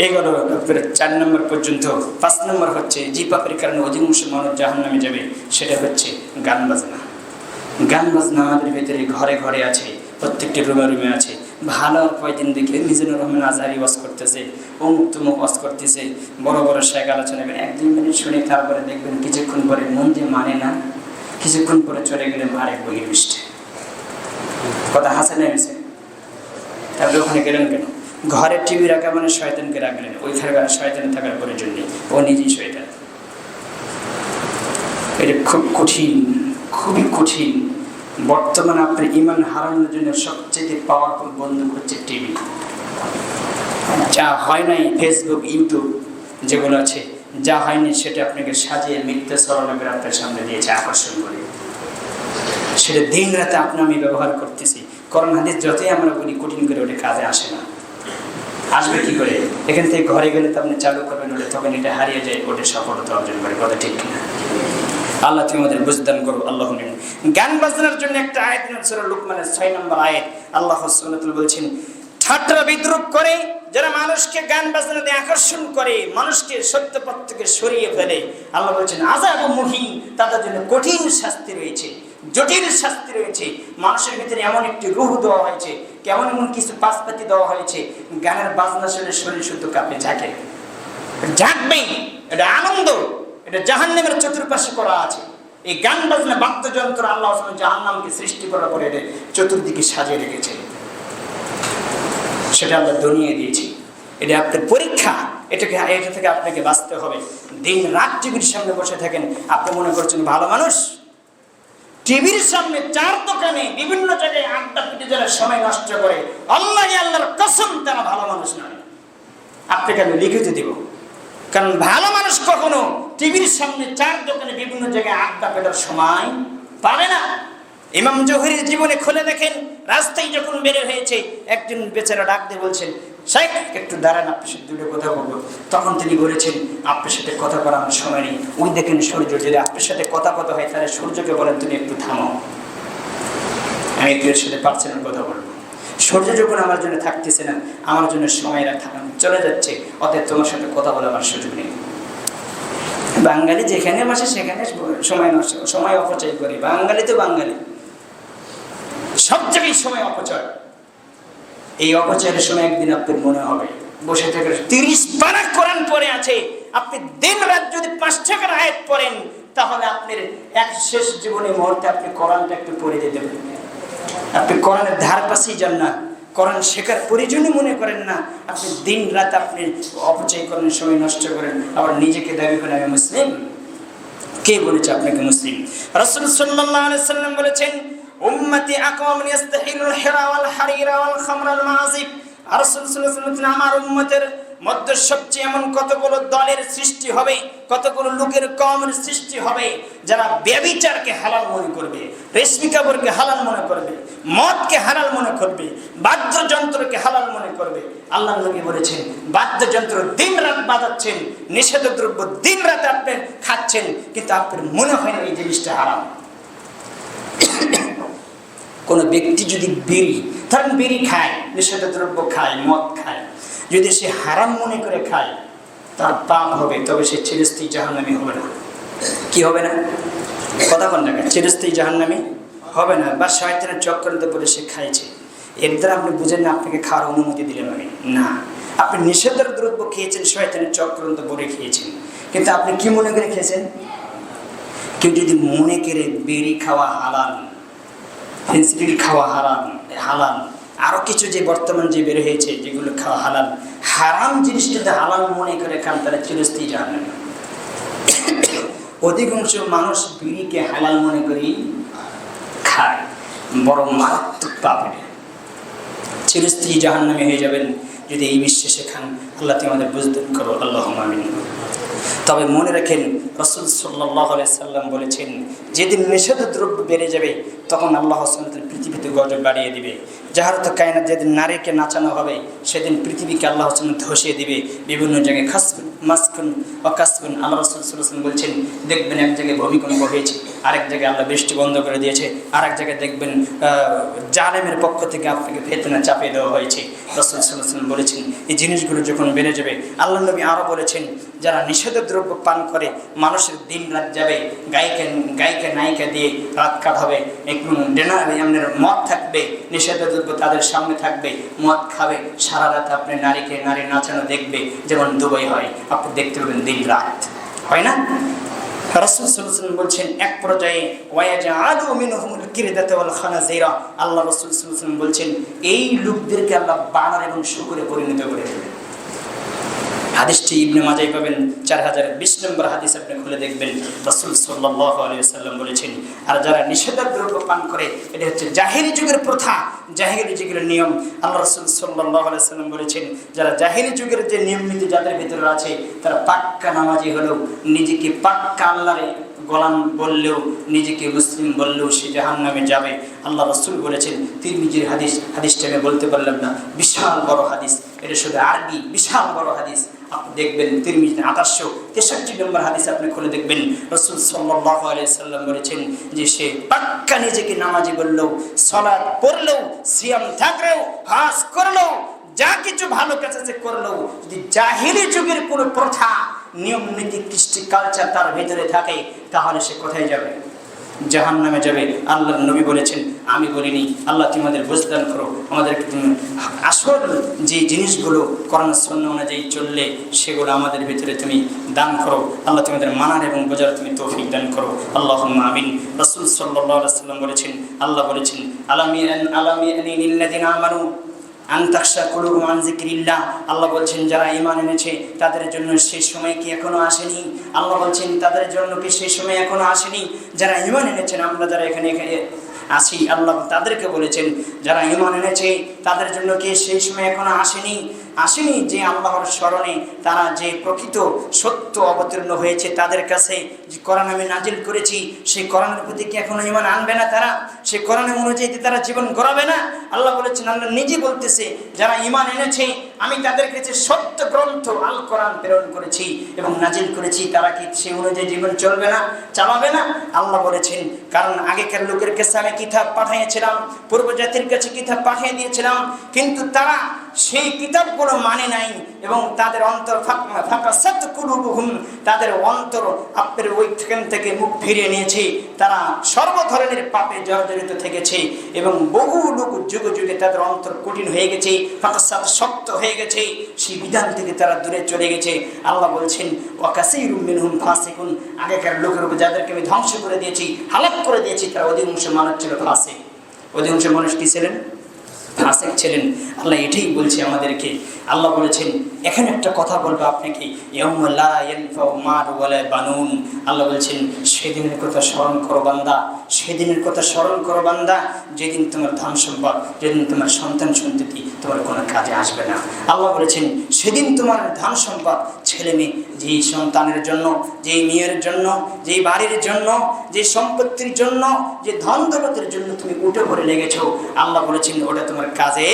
এগুলো চার নম্বর পর্যন্ত, পাঁচ নম্বর হচ্ছে যে পাপের কারণে অধিকাংশ মানুষ জাহান নামে যাবে, সেটা হচ্ছে গান বাজনা। গান বাজনা আমাদের ভেতরে ঘরে ঘরে আছে, প্রত্যেকটি রুমে রুমে আছে। ভালো আর কয়দিন দেখে মিজানুর রহমান আজহারি ওয়াজ করতেছে, অমুক তুমুক ওয়াজ করতেছে, বড় বড় শেখ আলোচনা হবে এক দুই মিনিট শুনে তারপরে দেখবেন কিছুক্ষণ পরে মন যে মানে না, কিছুক্ষণ পরে চলে গেলে মারে বহির বৃষ্টি কথা হাসে নেমেছে তারপরে ওখানে গেলেন কেন? ঘরে টিভি রাখা মানে শয়তানকে রাখলেন ওইখানে শয়তান থাকার প্রয়োজন নেই। ও নিজেই শয়তান। এটা খুব কঠিন, খুবই কঠিন। বর্তমানে আপনার ইমান হারানোর জন্য সবচেয়ে পাওয়ারফুল বন্ধু হচ্ছে টিভি যা হয় নাই ফেসবুক ইউটিউব যেগুলো আছে, যা হয়নি সেটা আপনাকে সাজিয়ে মিথ্যা সরলকের আপনার সামনে দিয়েছে, আকর্ষণ করে। সেটা দিন রাতে আপনি আমি ব্যবহার করতেছি। করোনা হাদিস যতই আমরা বলি, কঠিন করে ওটা কাজে আসে না। আসবে কি করে? এখান থেকে ঘরে গেলে তো আপনি চালু করবেন, ওটা তখন এটা হারিয়ে যায়, ওটা সফলতা অর্জন করে, কথা ঠিক কিনা? আল্লাহ, তুমি আমাদের বুঝদান করো, আল্লাহ। গান বাজনার জন্য একটা আয়াত সুরা লুকমানের ছয় নম্বর আয়াত। আল্লাহ বলছেন, ঠাট্টা বিদ্রুপ করে যারা মানুষকে গান বাজনাতে আকর্ষণ করে, মানুষকে সত্য পথ থেকে সরিয়ে ফেলে, আল্লাহ বলছেন আজাব ও মুহিন, তাদের জন্য কঠিন শাস্তি রয়েছে, জটিল শাস্তি রয়েছে, মানুষের ভিতরে এমন একটি রুহ দেওয়া হয়েছে কেমন এমন কিছু পাশপাতি দেওয়া হয়েছে? গানের বাজনা শুনে শরীর শুদ্ধ কাঁপে ঝাঁকে জাগবেই এটা আনন্দ। এটা জাহান্নামের চতুর্পাশে করা আছে। এই গান বাজনা, বাদ্যযন্ত্র আল্লাহ জাহান্নামকে সৃষ্টি করার পরে চতুর্দিকে সাজিয়ে রেখেছে। সেটা আমরা দনিয়ে দিয়েছি। এটা আপনার পরীক্ষা। এটাকে, এটা থেকে আপনাকে বাঁচতে হবে। দিন রাত টিভির সামনে বসে থাকেন, আপনি মনে করছেন ভালো মানুষ? টিভির সামনে চার দোকানে বিভিন্ন জায়গায় আড্ডা পিটে যারা সময় নষ্ট করে, আল্লাহ আল্লাহর কসম তারা ভালো মানুষ নয়। আপনাকে আমি লিখিত দিব। কারণ ভালো মানুষ কখনো টিভির সামনে চার দোকানে বিভিন্ন জায়গায় আড্ডা পেটার সময় পাবে না। ইমাম জহুরির জীবনে খুলে দেখেন, রাস্তায় যখন বের হয়েছে, একজন বেচারা ডাক দিয়ে বলছেন শেখ একটু দাঁড়ান, আপনার সাথে দুটো কথা বলব। তখন তিনি বলেছেন, আপনার সাথে কথা আমার সময় নেই। ওই দেখেন সূর্য যদি আপনার সাথে কথা কথা হয়, তাহলে সূর্যকে বলেন, তুমি একটু থামো আমি একটু এর সাথে পারছি না কথা বলব। সূর্য যখন আমার জন্য থাকতেছে না, আমার জন্য সময়রা থাকা- চলে যাচ্ছে, অতএব তোমার সাথে কথা বলে আমার সুযোগ নেই। বাঙালি যেখানে বসে, সেখানে সময় সময় অপচয় করে। বাঙালি তো বাঙালি। সব জায়গায় সময় অপচয়। এই অপচয়ের সময় একদিন আপনার মনে হবে, বসে থেকে তিরিশ পারা কোরআন পরে আছে, আপনি দিন রাত যদি পাঁচ টাকার আয়াত পড়েন, তাহলে আপনার এক শেষ জীবনে মুহূর্তে আপনি কোরআনটা একটু পড়ে যেতে পারেন আপনি কোরআনের ধার পাশেই যান না, কোরআন শেখার প্রয়োজনই মনে করেন না, আপনি দিন রাত আপনি অপচয় করেন সময় নষ্ট করেন, আবার নিজেকে দাবি করেন, আমি মুসলিম? কে বলেছে আপনাকে মুসলিম? রসুল সাল্লাম বলেছেন উম্মতি আকওয়াম ইয়াস্তাহিলুল হিরা ওয়াল হারিরা ওয়াল খামরাল মাযিব আর সাল্লাল্লাহু আলাইহি আমার উম্মতের মধ্যে সবচেয়ে এমন কতগুলো দলের সৃষ্টি হবে, কতগুলো লোকের কমের সৃষ্টি হবে, যারা ব্যবিচারকে হালাল মনে করবে, রেশমি কাপড়কে হালাল মনে করবে, মদকে হালাল মনে করবে, বাদ্যযন্ত্রকে হালাল মনে করবে। আল্লাহ নবী বলেছেন, বাদ্যযন্ত্র দিন রাত বাজাচ্ছেন, নিষেধ দ্রব্য দিন রাত আপনি খাচ্ছেন, কিন্তু আপনার মনে হয় না এই জিনিসটা হারাম। কোনো ব্যক্তি যদি বিড়ি, ধরেন বিড়ি খায় নিষেধ দ্রব্য খায়, মদ খায়, যদি সে হারাম মনে করে খায়, তার পাপ হবে, তবে সে চিরস্থায়ী জাহান্নামি হবে না। কি হবে না? কথা কোন? জায়গায় চিরস্থায়ী জাহান্নামি হবে না। বা শয়তানের চক্রান্ত বলে সে খাইছে। এর দ্বারা আপনি বুঝেন না, আপনাকে খাওয়ার অনুমতি দিলেন আমি না। আপনি নিষেধের দ্রব্য খেয়েছেন, শয়তানের চক্রান্ত বলে খেয়েছেন। কিন্তু আপনি কি মনে করে খেয়েছেন? কেউ যদি মনে করে বেরি খাওয়া হালাল ফেন্সিডিল খাওয়া হারাম, হালাল। আরও কিছু যে বর্তমান যে বের হয়েছে, যেগুলো খাওয়া হালাল। হারাম জিনিসটাতে হালাল মনে করে খান তারা চিরস্থায়ী জানে অধিকাংশ মানুষ বিড়িকে হালাল মনে করেই খায় বড় মারাত্মক পাবে চিরস্থায়ী জাহান্নামে হয়ে যাবেন যদি এই বিশ্বাসে খান। আল্লাহ আমাদের বুঝদান করো আল্লাহ আমিন। তবে মনে রাখেন, রসুল সাল্লাম বলেছেন, যেদিন নিষেধ দ্রব্য বেড়ে যাবে, তখন আল্লাহ সাল্লাম পৃথিবীতে গজব বাড়িয়ে দিবে। যাহার তো কায়না যেদিন নারীকে নাচানো হবে, সেদিন পৃথিবীকে আল্লাহ সাল্লাম ধসিয়ে দিবে। বিভিন্ন জায়গায় খাসবুন মাসকুন অকাসবুন আল্লাহ রসুল সাল্লাম বলছেন, দেখবেন এক জায়গায় ভূমিকম্প হয়েছে। আরেক জায়গায় আল্লাহ বৃষ্টি বন্ধ করে দিয়েছে। আরেক জায়গায় দেখবেন জালেমের পক্ষ থেকে আপনাকে ফেতনা চাপিয়ে দেওয়া হয়েছে। রসুল সাল্লাম বলেছেন, এই জিনিসগুলো যখন বেড়ে যাবে, আল্লাহ নবী আরও বলেছেন, যারা নিষেধ দ্রব্য পান করে, মানুষের দিন রাত যাবে, গায়িকা গায়িকা, নায়িকা দিয়ে রাত কাটাবে, একটু আপনার মদ থাকবে, নিষেধ দ্রব্য তাদের সামনে থাকবে, মদ খাবে, সারা রাত আপনি নারীকে নারী নাচানো দেখবে, যেমন দুবাই হয়, আপনি দেখতে পাবেন দিন রাত। হয় না? বলছেন, এক পর্যায়ে আল্লাহ রসুল বলছেন, এই লোকদেরকে আল্লাহ বানর এবং শুকুরে পরিণত করে দেবেন। হাদিসটি ইবনে মাজাই পাবেন চার হাজার বিশ নম্বর হাদিস আপনি খুলে দেখবেন। রসুল সাল্লাহ আলিয়াল্লাম বলেছেন, আর যারা নিষেধাজ্ঞ পান করে, এটা হচ্ছে জাহিরি যুগের প্রথা জাহিরি যুগের নিয়ম। আল্লাহ রসুল সাল্লাহ আলিয়াল্লাম বলেছেন, যারা জাহিরি যুগের যে নিয়ম নীতি যাদের ভিতরে আছে, তারা পাক্কা নামাজি হলেও নিজেকে পাক্কা আল্লাহরে গোলাম বললেও, নিজেকে মুসলিম বললেও সে জাহান নামে যাবে। আল্লাহ রসুল বলেছেন, তিরমিজির হাদিস, হাদিসটা আমি বলতে পারলাম না। বিশাল বড় হাদিস। এটা শুধু আরবি, বিশাল বড় হাদিস। আপনি দেখবেন, তিরমিজি আঠাশশো তেষট্টি নম্বর হাদিস আপনি খুলে দেখবেন। রসুল সাল্লাম বলেছেন যে, সে পাক্কা নিজেকে নামাজি বললেও সলাদ পড়লেও, সিয়াম থাকলেও হাস করলেও, যা কিছু ভালো কাজ আছে করলেও, যদি জাহিরি যুগের কোনো প্রথা নিয়ম, নীতি, কৃষ্টি কালচার তার ভেতরে থাকে, তাহলে সে কোথায় যাবে? জাহান নামে যাবে। আল্লাহ নবী বলেছেন, আমি বলিনি, আল্লাহ তুমি আমাদের বুঝদান করো। আমাদেরকে তুমি আসল যে জিনিসগুলো করোনা সন্ন্য অনুযায়ী চললে, সেগুলো আমাদের ভিতরে তুমি দান করো। আল্লাহ তুমি আমাদের মানার এবং বোঝার তুমি তৌফিক দান করো। আল্লাহ আমিন। রসুল সাল্লাহ সাল্লাম বলেছেন, আল্লাহ বলেছেন, আলামি আলামি আমানু? আন্তাক্ষা কুলুব মান জিক্রিল্লাহ আল্লাহ বলছেন, যারা ইমান এনেছে, তাদের জন্য সেই সময় কি এখনও আসেনি? আল্লাহ বলছেন, তাদের জন্য কি সেই সময় এখনও আসেনি? যারা ইমান এনেছেন, আমরা যারা এখানে এখানে আসি আল্লাহ তাদেরকে বলেছেন, যারা ইমান এনেছে, তাদের জন্য কি সেই সময় এখনও আসেনি? আসেনি যে আল্লাহর স্মরণে তারা যে প্রকৃত সত্য অবতীর্ণ হয়েছে তাদের কাছে যে কোরআন আমি নাজিল করেছি, সেই কোরআনের প্রতি কি এখনও ইমান আনবে না তারা? সেই কোরআনের অনুযায়ী তারা জীবন গড়াবে না? আল্লাহ বলেছেন, আল্লাহ নিজে বলতেছে, যারা ইমান এনেছে আমি তাদের কাছে সত্য গ্রন্থ আল কোরআন প্রেরণ করেছি এবং নাজিল করেছি, তারা কি সেই অনুযায়ী জীবন চলবে না, চালাবে না? আল্লাহ বলেছেন, কারণ আগেকার লোকের কাছে আমি কিতাব পাঠিয়েছিলাম পূর্ব জাতির কাছে কিতাব পাঠিয়ে দিয়েছিলাম, কিন্তু তারা সেই কিতাবগুলো মানে নাই এবং তাদের অন্তর ফাঁকা সত্য কুলুবুহুম, তাদের অন্তর আপনার ওইখান থেকে মুখ ফিরিয়ে নিয়েছে। তারা সর্ব ধরনের পাপে জর্জরিত থেকেছে এবং বহু লোক যুগে যুগে তাদের অন্তর কঠিন হয়ে গেছে, ফাঁকা শক্ত হয়ে গেছে। সেই বিধান থেকে তারা দূরে চলে গেছে। আল্লাহ বলছেন আগেকার লোকের উপর যাদেরকে আমি ধ্বংস করে দিয়েছি, হালাক করে দিয়েছি, তারা অধিকাংশ মানুষ ছিল ফাঁসে অধিকাংশ মানুষ কি ছিলেন? ফাসেক ছিলেন। আল্লাহ এটাই বলছে আমাদেরকে। আল্লাহ বলেছেন এখানে একটা কথা বলব আপনাকে। বানুন। আল্লাহ বলছেন, সেদিনের কথা স্মরণ করো বান্দা। সেদিনের কথা স্মরণ করো বান্দা। যেদিন তোমার ধন সম্পদ, যেদিন তোমার সন্তান সন্ততি তোমার কোনো কাজে আসবে না। আল্লাহ বলেছেন, সেদিন তোমার ধন সম্পদ, ছেলে মেয়ে, যেই সন্তানের জন্য, যেই মেয়ের জন্য, যেই বাড়ির জন্য যে সম্পত্তির জন্য, যে ধন দৌলতের জন্য তুমি উঠে পড়ে লেগেছো, আল্লাহ বলেছেন, ওটা তোমার কাজে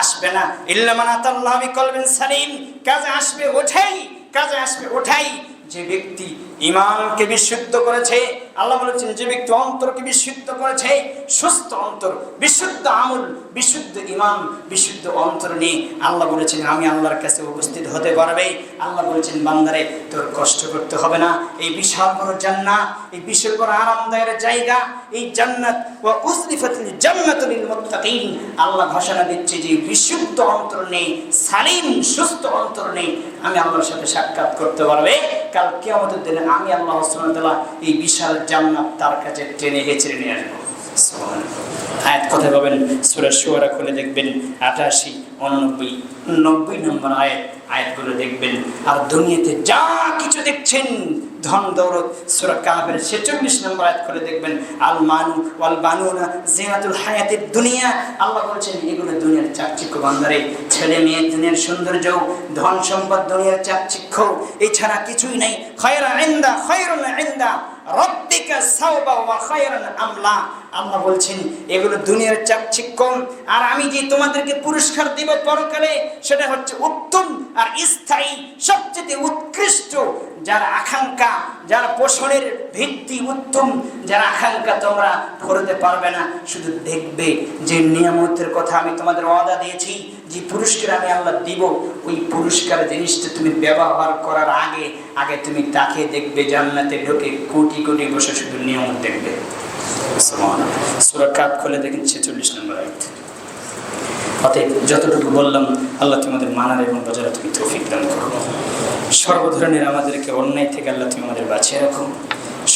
আসবে না। ইল্লামানাতাল্লাহ বিকলবিন সালিম। কাজে আসবে ওঠাই, কাজে আসবে ওঠাই। যে ব্যক্তি ইমানকে বিশুদ্ধ করেছে আল্লাহ বলেছেন, যে ব্যক্তি অন্তরকে বিশুদ্ধ করেছে সুস্থ অন্তর, বিশুদ্ধ আমল, বিশুদ্ধ ইমান বিশুদ্ধ অন্তর নিয়ে আল্লাহ বলেছেন, আমি আল্লাহর কাছে উপস্থিত হতে পারবে। আল্লাহ বলেছেন, বান্দারে, তোর কষ্ট করতে হবে না। এই বিশাল বড় জান্না এই বিশাল বড় আরামদায়ের জায়গা, এই জান্নাত উসরিফাতুল জান্নাতুল মুত্তাকিন। আল্লাহ ঘোষণা দিচ্ছে যে, বিশুদ্ধ অন্তর নেই, সালিম, সুস্থ অন্তর নেই আমি আল্লাহর সাথে সাক্ষাৎ করতে পারবে। কাল কিয়ামতের দিনে আমি আল্লাহ সুবহানাহু এই বিশাল জান্নাত তার কাছে টেনে হেঁচড়ে নিয়ে আসব। আয়াত কথা পাবেন? সুরা শুয়ারা খুলে দেখবেন আঠাশি উননব্বই, নব্বই নম্বর আয়াত। আয়াতগুলো দেখবেন, আর দুনিয়াতে যা কিছু দেখছেন, ধন দৌলত, সুরা কাহাবের ছেচল্লিশ নম্বর আয়াত করে দেখবেন, আল মানু, ওয়াল বানুনা, জিনাতুল হায়াতের দুনিয়া। আল্লাহ বলছেন, এগুলো দুনিয়ার চাকচিক্য বান্দারে ছেলে মেয়ে দুনিয়ার সৌন্দর্য, ধন সম্পদ, দুনিয়ার চাকচিক্য এছাড়া কিছুই নাই। খয়রা ইন্দা, খয়রুন ইন্দা, রব্বিকা সাওবা ওয়া খায়রান আমলা। আল্লাহ বলছেন, এগুলো দুনিয়ার চাকচিক্য আর আমি যে তোমাদেরকে পুরস্কার দিব পরকালে, সেটা হচ্ছে উত্তম আর স্থায়ী, সবচেয়ে উৎকৃষ্ট যার আকাঙ্ক্ষা, যার পোষণের ভিত্তি উত্তম, যার আকাঙ্ক্ষা তোমরা করতে পারবে না। শুধু দেখবে যে নিয়ামতের কথা আমি তোমাদের ওয়াদা দিয়েছি, যে পুরস্কার আমি আল্লাহ দিব, ওই পুরস্কার জিনিসটা তুমি ব্যবহার করার আগে আগে তুমি তাকে দেখবে, জান্নাতে ঢোকে কোটি কোটি বসে শুধু নিয়ামত দেখবে। সুরা কাপ খুলে দেখেন, ছেচল্লিশ নম্বর অতএব যতটুকু বললাম, আল্লাহ তোমাদের মানার এবং বাজারে তুমি তৌফিক দান করো সর্বধরনের আমাদেরকে অন্যায় থেকে আল্লাহ তুমি আমাদের বাঁচিয়ে রাখো।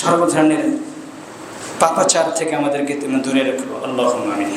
সর্বধরনের পাপাচার থেকে আমাদেরকে তুমি দূরে রাখো। আল্লাহ আমিন।